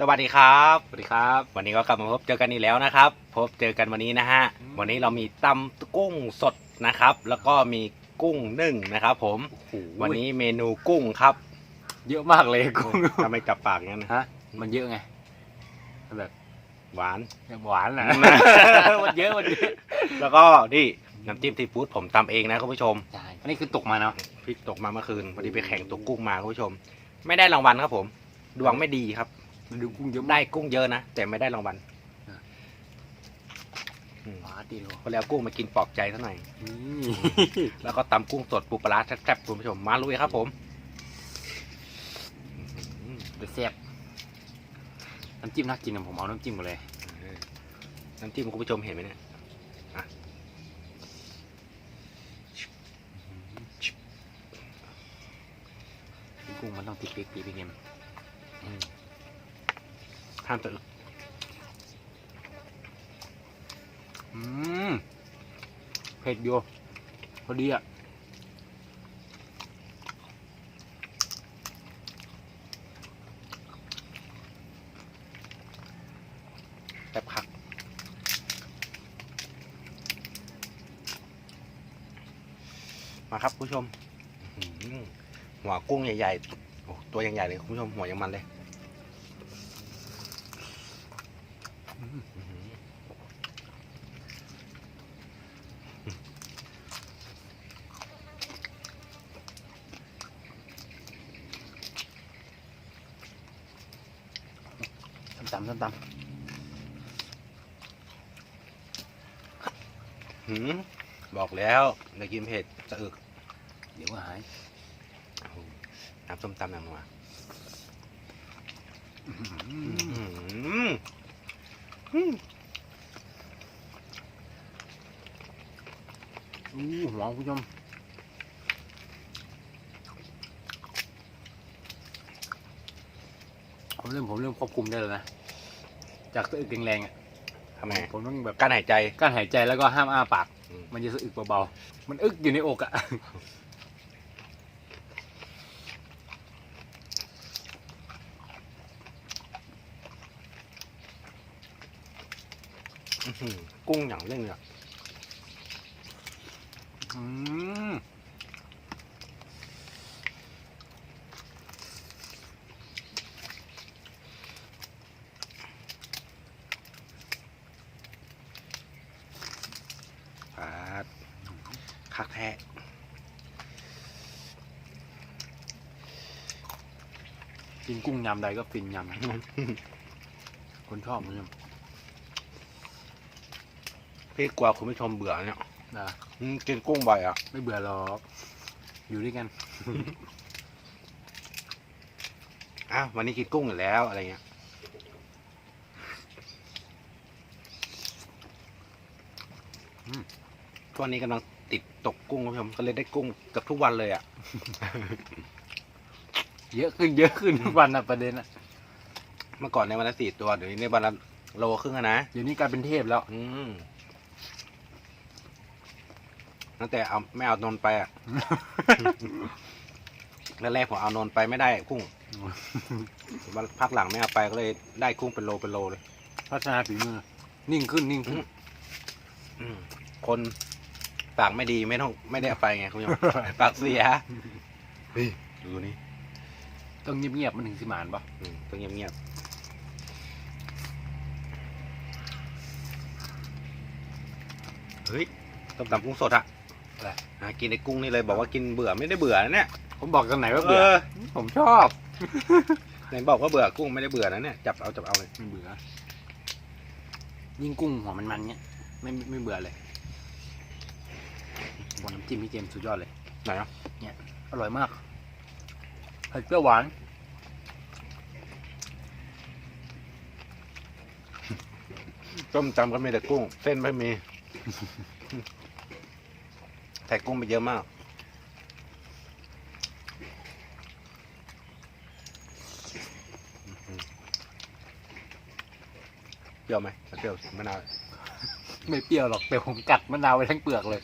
สวัสดีครับ สวัสดีครับ วันนี้ก็กลับมาพบเจอกันอีกแล้วนะครับ พบเจอกันวันนี้นะฮะอืมวันนี้เรามีตำกุ้งสดนะครับ แล้วก็มีกุ้งนึ่งนะครับ ผม วันนี้เมนูกุ้งครับ เยอะมากเลยกุ้งทำไมจับปากงั้นนะฮะ มันเยอะไง แบบหวานหวานนะมันเยอะมันเยอะ แล้วก็นี่น้ำจิ้มซีฟู้ดผมตำเองนะคุณผู้ชม ใช่ อันนี้คือตกมาเนาะพริกตกมาเมื่อคืนพอดีไปแข่งตกกุ้งมาคุณผู้ชม ไม่ได้รางวัลครับผม ดวงไม่ดีครับ มันดูกุ้งเยอะได้มากกุ้งเยอะนะ แต่ไม่ได้รางวัลอะอืมหวานดีเลยก็แล้วกุ้งมากินปลอบใจซะหน่อย นี่ แล้วก็ตำกุ้งสดปูปลาร้าแซ่บๆคุณผู้ชมมาลุยครับผมเดือดแซ่บน้ำจิ้มน่ากินอะผมเอาน้ำจิ้มก่อนเลย น้ำจิ้มคุณผู้ชมเห็นไหมเนี่ยกุ้งมันต้องติดปีกปีกปีกเกม ห้ามสะอึกอืมเผ็ดอยู่พอดีอะแซ่บคักมาครับคุณผู้ชม หัวกุ้งใหญ่ๆ ตัวยังใหญ่เลยคุณผู้ชมหัวยังมันเลยอื้อหือ ส้ม ตำส้มตหืมบอกแล้วอยากกินเผ็ดสะอึกำเดี๋ยวก็หายโอ้โหน้ำส้มตำน้ำนัวอื้อหืออืมอู้หัวคุณผู้ชมผมเริ่มผมเริ่มควบคุมได้แล้วนะ จากสะอึกแรงๆอะทำไมผมต้องแบบการหายใจ กั้นหายใจแล้วก็ห้ามอ้าปาก อืม มันจะสะอึกเบาๆ มันอึกอยู่ในอกอะ อื้อหือกุ้งอย่างเร่งเลยอะ อืม ปาด คักแท้กินกุ้งยำใดก็ฟินยำนะคนชอบคุณผู้ชมพี่กลัวคุณผู้ชมเบื่อเนี่ยนะอืมกินกุ้งบ่อยอะ ไม่เบื่อหรอกอยู่ด้วยกันอ้าววันนี้กินกุ้งอยู่แล้วอะไรเงี้ยอืมช่วงนี้กำลัง ติดตกกุ้งคุณผู้ชมก็เลยได้กุ้งเกับทุกวันเลยอะ เยอะขึ้นเยอะขึ้นทุกวันอะประเด็นอะเมื่อก่อนในยวันละสี่ตัวเดี๋ยวนี้ในวันละโลครึ่งอะนะ เดี๋ยวนี้กลายเป็นเทพแล้ว อืมตั้งแต่เอาไม่เอานนท์ไปอะ แรกๆผมเอานนท์ไปไม่ได้กุ้งวันพักหลังไม่เอาไปก็เลยได้กุ้งเป็นโลเป็นโลเลย พัฒนาฝีมือ นิ่งขึ้นนิ่งขึ้น อืมคน ปากไม่ดีไม่ต้องไม่ได้เอาไปไงคุณผู้ชม ปากเสียเฮ้ยดูนี่ต้องเงียบๆมันถึงสิหมานปะอืมต้องเงียบๆเฮ้ยต้มตำกุ้งสดอะหากินในกุ้งนี่เลยบอกว่ากินเบื่อไม่ได้เบื่อนะเนี่ยผมบอกกันไหนว่าเบื่ออผมชอบไหนบอกว่าเบื่อกุ้งไม่ได้เบื่อนะเนี่ยจับเอาจับเอาเลยไม่เบื่อ ยิ่งกุ้งหัวมันมันๆเนี้ยไม่ไม่ไม่เบื่อเลยบนน้ำ จิ้มพี่เจมส์สุดยอดเลย ไหนอะอร่อยมากเผ็ดเปรี้ยวหวานต้มตำก็มีแต่กุ้ง เส้นไม่มีใส่กุ้งไปเยอะมาก เปรี้ยวไหมเปรี้ยวมะนาว ไม่เปรี้ยวหรอกแต่ผมกัดมะนาวไปทั้งเปลือกเลย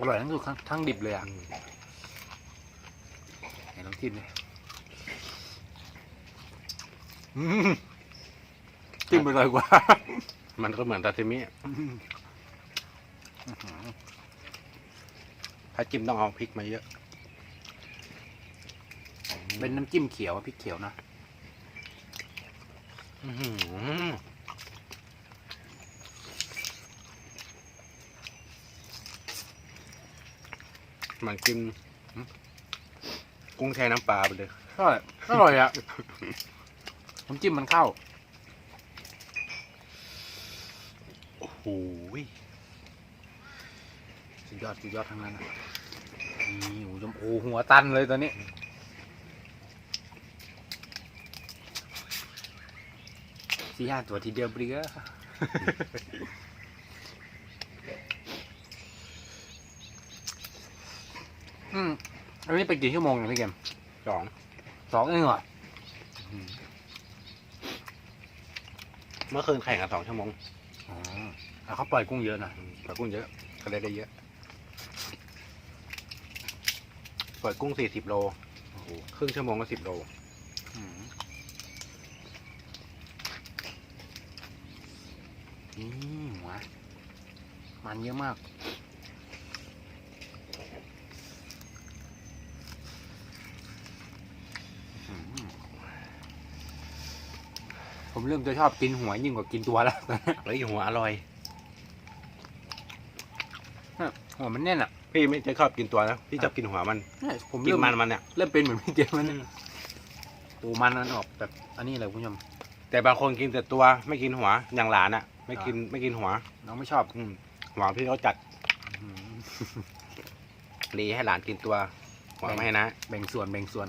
อืมอร่อยทั้งสุดทั้งทั้งดิบเลยอะอืมกินเลยอืมจิ้มไปเลยกว่า มันก็เหมือนซาซิมิถ้าจิ้มต้องเอาพริกมาเยอะ เป็นน้ำจิ้มเขียวอะพริกเขียวนะ อื้อหือ มันกินกุ้งแช่น้ำปลาไปเลยอร่อยอร่อยอะน้ำจิ้มมันเข้า โอ้โหสุดยอดสุดยอดทั้งนั้นนะนี่หูชมพูหัวตันเลยตอนนี้ สี่ห้าตัวทีเดียวเปรี้ย อืม อันนี้ไปกี่ชั่วโมงเนี่ยพี่เกมสองสองเองเหรอเมื่อคืนแข่งกันสองชั่วโมงอ๋อแล้วเขาปล่อยกุ้งเยอะนะอืมปล่อยกุ้งเยอะก็เลยได้เยอะปล่อยกุ้งสี่สิบโลโอ้โหครึ่งชั่วโมงก็สิบโลอืมนี่หัวมันเยอะมาก ผมเริ่มจะชอบกินหัวยิ่งกว่ากินตัวแล้วเฮ้ยหัวอร่อยหัวมันแน่นอะพี่ไม่จะชอบกินตัวนะพี่ชอบกินหัวมันเนี่ยผมกินเริ่มมันมันเนี่ยเริ่มเป็นเหมือนพี่เจมส์แล้วเนี่ยปูมันมันออกแบบอันนี้เลยคุณผู้ชมแต่บางคนกินแต่ตัวไม่กินหัวอย่างหลานอะไม่กินไม่กินหัวน้องไม่ชอบอืมหัวพี่เขาจัดอืมดีให้หลานกินตัวหัวไม่ให้นะ แบ่งส่วนแบ่งส่วน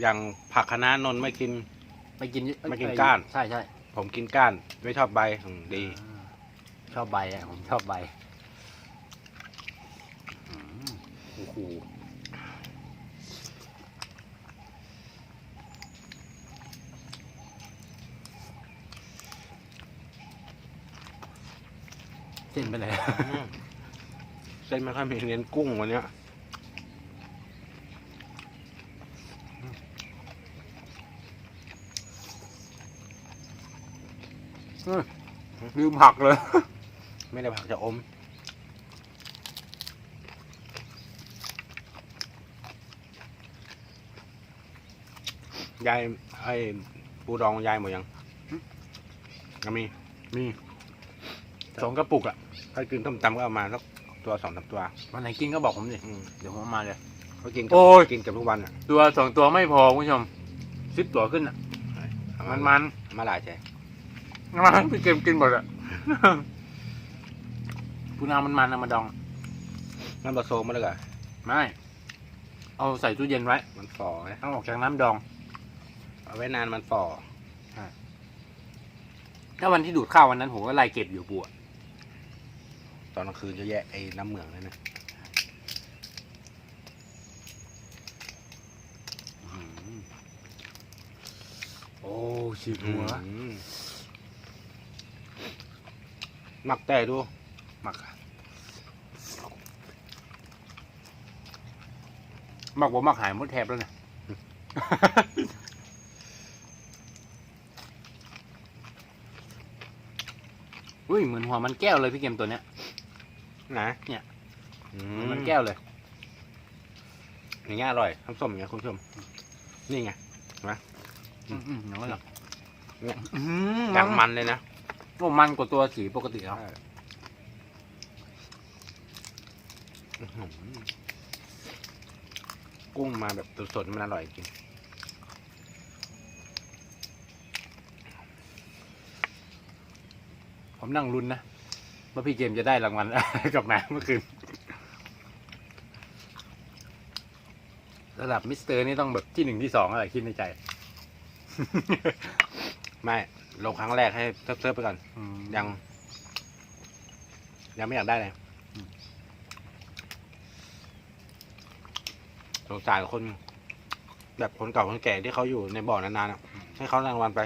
อย่างผักคะน้านนท์ไม่กิน ไม่กินไม่กินก้าน ใช่ใช่ผมกินก้าน ไม่ชอบใบอืมดีอ่าชอบใบอะผมชอบใบอืมโอ้โหเส้นไปเลยอืมเส้นไม่ค่อยมีเน้นกุ้งวันเนี้ย ลืมผักเลย ไม่ได้ผักจะอม ยายไอ้ปูดองยายหมดยังหึยังมี มีสองกระปุกอะ ถ้ากินต้มตำก็เอามาสักตัวสองสามตัว วันไหนกินก็บอกผมสิอืมเดี๋ยวผมเอามาเลยเขากินโอ้ย กินกับทุกวันอะ ตัวสองตัวไม่พอคุณผู้ชมสิบตัวขึ้นอะเอามันมามันมาหลายใจ มันพี่เกมกินหมดอะปูนามันมันเอามาดองมันบะโซมาเลยกะไม่ เอาใส่ตู้เย็นไว้มันฝ่อไงเอาออกจากน้ำดอง เอาไว้นานมันฝ่อถ้าวันที่ดูดข้าววันนั้นผมก็ไล่เก็บอยู่ปูอะตอนกลางคืนเยอะแยะไอ้น้ำเหมืองนั่นนะโอ้ฉีกหัวอืม หมักแต่ดูหมักอะหมักผมหมักหายหมดแทบแล้วเนี่ยอุ้ยเหมือนหัวมันแก้วเลยพี่เกมตัวเนี้ยนะเนี่ยอืเหมือนมันแก้วเลยอย่างเงี้ยอร่อยน้ำส้มอย่างเงี้ยคุณผู้ชมนี่ไงอืมอืมอย่างนั้นเหรอเนี่ยอืมอย่างมันเลยนะ โอ้มันกว่าตัวสีปกติแล้ว อื้อหือกุ้งมาแบบสดๆมันอร่อยจริง ผมนั่งลุ้นนะว่าพี่เกมจะได้รางวัลกับแม่เมื่อคืน ระดับมิสเตอร์นี่ต้องแบบที่หนึ่งที่สองอะไรคิดในใจ ไม่ ลงครั้งแรกให้เซิร์ฟๆไปก่อน อืมยัง ยังไม่อยากได้เลยอืมสงสารคน แบบคนเก่าคนแก่ที่เขาอยู่ในบ่อนานๆอะให้เขารางวัลไป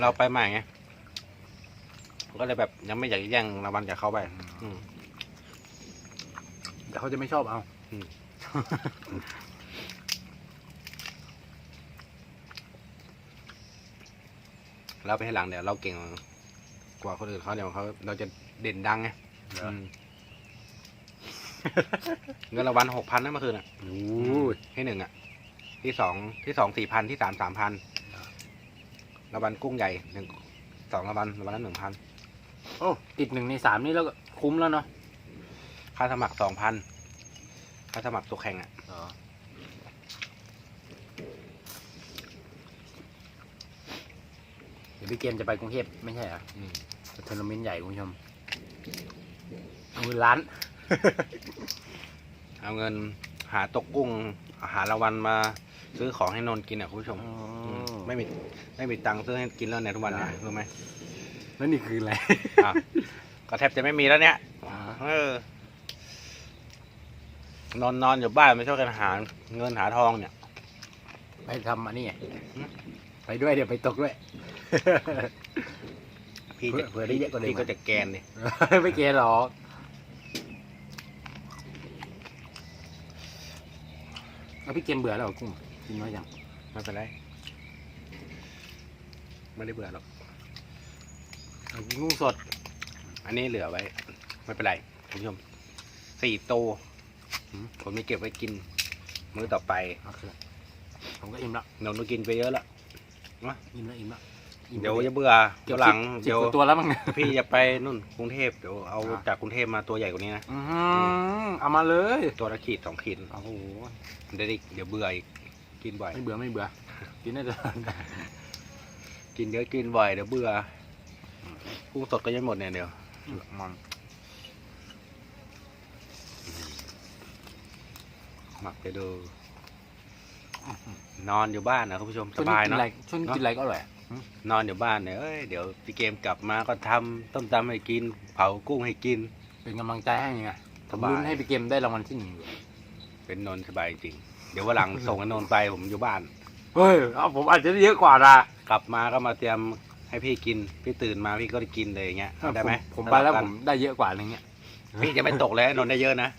เราไปใหม่ไงก็เลยแบบยังไม่อยากแย่งรางวัลจากเขาไป อืม แต่เขาจะไม่ชอบเอา อืม เราไปให้หลังเดี๋ยวเราเก่งกว่าคนอื่นเขาเดี๋ยวเขาเราจะเด่นดังไงเหรออื มเงินรางวัลหกพันนะเมื่อคืนอะโอ้ยที่หนึ่งอะ ที่สองที่สองสี่พันที่สามสามพันครับรางวัลกุ้งใหญ่หนึ่งสองรางวัลรางวัลละหนึ่งพันโอ้ติดหนึ่งในสามนี่แล้วก็คุ้มแล้วเนาะค่าสมัครสองพันค่าสมัครตัวแข่งอะเดี๋ยวพี่เกมจะไปกรุงเทพไม่ใช่เหรออืมทัวร์นาเมนต์ใหญ่คุณผู้ชมเอาเงินล้าน เอาเงินหาตกกุ้ง หารางวัลมาซื้อของให้นนท์กินอะคุณผู้ชมอ๋อมไม่มีไม่มีตังค์ซื้อให้กินแล้วเนี่ยทุกวันเนี่ยรู้ไหมแล้วนี่คืออะไร อะก็แทบจะไม่มีแล้วเนี่ยอ่า เออนอนนอนอยู่บ้านไม่ชอบกันหาเงินหาทองเนี่ย ไปทำอันนี้ไงหืมไปด้วยเดี๋ยวไปตกด้วย พี่จะเผื่อได้เยอะกว่าเดิมพี่ก็จะแกนดิไม่เกณฑ์หรอกแล้วพี่เกมเบื่อแล้วเหรอกุ้งกินน้อยยังไม่เป็นไรไม่ได้เบื่อหรอกเอากินกุ้งสด อันนี้เหลือไว้ ไม่เป็นไรคุณผู้ชมสี่ตัวผมมีเก็บไว้กิน มื้อต่อไปโอเคผมก็อิ่มละนนท์ก็กินไปเยอะแล้วอิ่มละอิ่มละอิ่มละ เดี๋ยวจะเบื่อเกือบเดี๋ยวหลังสิบเดี๋ยวกาตัวแล้วมั้งเนี่ยพี่จะไปนู่นกรุงเทพเดี๋ยวเอาอ่าจากกรุงเทพมาตัวใหญ่กว่านี้นะอื้อหือเอามาเลยตัวละขีดสองขีดโอ้โหเดี๋ยวอีกเดี๋ยวเบื่ออีกกินบ่อยไม่เบื่อไม่เบื่อ กินได้เลยกินเยอะกินบ่อยเดี๋ยวเบื่อกุ้งสดก็ยังหมดเนี่ยเดี๋ยวมันหมักไปดูนอนอยู่บ้านนะคุณผู้ชมสช่วงนี้บายกินเนาะอะไรช่วงนี้กินอะไรก็อร่อย นอนอยู่บ้านเนี่ยเอ้ยเดี๋ยวพี่เกมกลับมาก็ทำต้มตำให้กิน เผากุ้งให้กิน เป็นกำลังใจให้ไงสผมบาย ลุ้นให้พี่เกมได้รางวัลที่หนึ่งอยู่เป็นนนท์สบายจริง เดี๋ยววันหลัง ส่งให้นนท์ไปผมอยู่บ้าน เฮ้ยเอาผมอาจจะได้เยอะกว่าละกลับมาก็มาเตรียมให้พี่กิน พี่ตื่นมาพี่ก็ได้กินเลยอย่างเงี้ยเอาได้ไหมผมผมไปแล้วสผบมได้เยอะกว่าอะไรเงี้ยกันพี่จะไม่ตกแล้วนนท์ได้เยอะนะ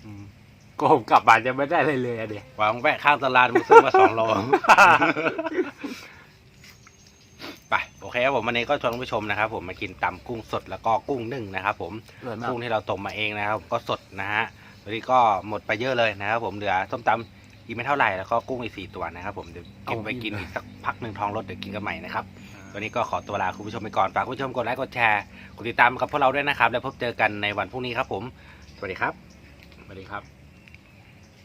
ก็ผมกลับมาจะไม่ได้เลยเลยอะเดี๋ยววางแวะข้างตลาดมึงซื้อมาสองโลไปโอ เคครับผมวันนี้ก็ชวนคุณผู้ชมนะครับ ผมมากินตำกุ้งสดแล้วก็กุ้งนึ่งนะครับ ผมอร่อยมากกุ้งที่เราต้มมาเองนะครับ ก็สดนะฮะวันนี้ก็หมดไปเยอะเลยนะครับ ผมเหลือส้มตำอีกไม่เท่าไหร่แล้วก็กุ้งอีกสี่ตัวนะครับ ผมเดี๋ยวเก็บไปกินอีกสักพักหนึ่งทองรถเดี๋ยวกินกันใหม่นะครับวันนี้ก็ขอตัวลาคุณผู้ชมไปก่อนฝากคุณผู้ชมกดไลค์กดแชร์กดติดตามกับพวกเราด้วยนะครับ แล้วพบเจอกันในวันพรุ่งนี้ครับ ผม สวัสดีครับสวัสดีครับ